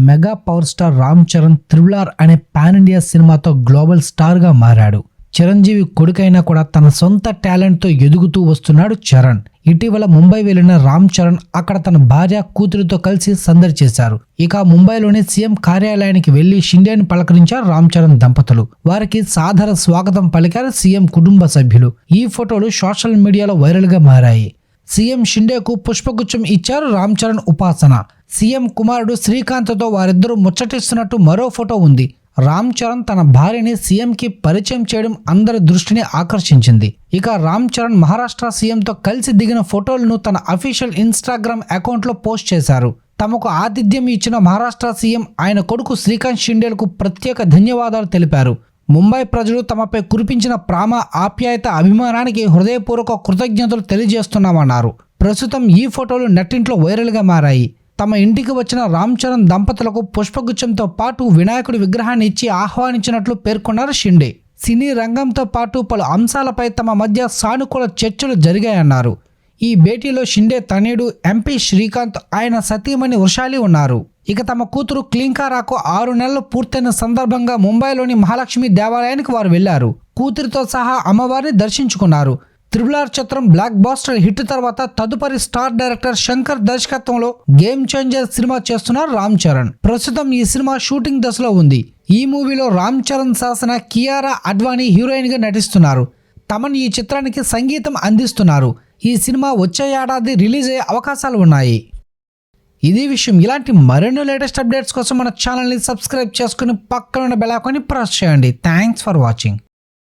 Mega power star Ram Charan triple R అనే pan India సినిమాతో global స్టార్గా మారాడు. చిరంజీవి కొడుకైనా కూడా తన సొంత టాలెంట్తో ఎదుగుతూ వస్తున్నాడు చరణ్. ఇటీవల ముంబై వెళ్ళిన రామ్ చరణ్ అక్కడ తన భార్య కూతురితో కలిసి సందడి చేశారు. ఇక ముంబైలోని సీఎం కార్యాలయానికి వెళ్ళి షిండేని పలకరించారు రామ్ చరణ్ దంపతులు. వారికి సాధారణ స్వాగతం పలికారు సీఎం కుటుంబ సభ్యులు. ఈ ఫోటోలు సోషల్ మీడియాలో వైరల్గా మారాయి. సీఎం షిండేకు పుష్పగుచ్చం ఇచ్చారు రామ్ చరణ్ ఉపాసన. సీఎం కుమారుడు శ్రీకాంత్తో వారిద్దరూ ముచ్చటిస్తున్నట్టు మరో ఫోటో ఉంది. రామ్ చరణ్ తన భార్యని సీఎంకి పరిచయం చేయడం అందరి దృష్టిని ఆకర్షించింది. ఇక రామ్ చరణ్ మహారాష్ట్ర సీఎంతో కలిసి దిగిన ఫోటోలను తన అఫీషియల్ ఇన్స్టాగ్రామ్ అకౌంట్లో పోస్ట్ చేశారు. తమకు ఆతిథ్యం ఇచ్చిన మహారాష్ట్ర సీఎం ఆయన కొడుకు శ్రీకాంత్ షిండేలకు ప్రత్యేక ధన్యవాదాలు తెలిపారు. ముంబై ప్రజలు తమపై కురిపించిన ప్రేమ ఆప్యాయత అభిమానానికి హృదయపూర్వక కృతజ్ఞతలు తెలియజేస్తున్నామన్నారు. ప్రస్తుతం ఈ ఫోటోలు నెట్టింట్లో వైరల్గా మారాయి. తమ ఇంటికి వచ్చిన రామ్ చరణ్ దంపతులకు పుష్పగుచ్చంతో పాటు వినాయకుడి విగ్రహాన్ని ఇచ్చి ఆహ్వానించినట్లు పేర్కొన్నారు షిండే. సినీ రంగంతో పాటు పలు అంశాలపై తమ మధ్య సానుకూల చర్చలు జరిగాయన్నారు. ఈ భేటీలో షిండే తనయుడు ఎంపీ శ్రీకాంత్ ఆయన సతీమణి వృషాలి ఉన్నారు. ఇక తమ కూతురు క్లింకారాకు ఆరు నెలలు పూర్తయిన సందర్భంగా ముంబైలోని మహాలక్ష్మి దేవాలయానికి వారు వెళ్ళారు. కూతురితో సహా అమ్మవారిని దర్శించుకున్నారు. త్రిబులార్ చిత్రం బ్లాక్ బాస్టర్ హిట్ తర్వాత తదుపరి స్టార్ డైరెక్టర్ శంకర్ దర్శకత్వంలో గేమ్ చేంజర్ సినిమా చేస్తున్నారు రామ్ చరణ్. ప్రస్తుతం ఈ సినిమా షూటింగ్ దశలో ఉంది. ఈ మూవీలో రామ్ చరణ్ శాసన కియారా అడ్వాణి హీరోయిన్గా నటిస్తున్నారు. తమన్ ఈ చిత్రానికి సంగీతం అందిస్తున్నారు. ఈ సినిమా వచ్చే ఏడాది రిలీజ్ అయ్యే అవకాశాలు ఉన్నాయి. ఇది విషయం. ఇలాంటి మరెన్నో లేటెస్ట్ అప్డేట్స్ కోసం మన ఛానల్ని సబ్స్క్రైబ్ చేసుకుని పక్కన ఉన్న బెల్ ప్రెస్ చేయండి. Thanks for watching.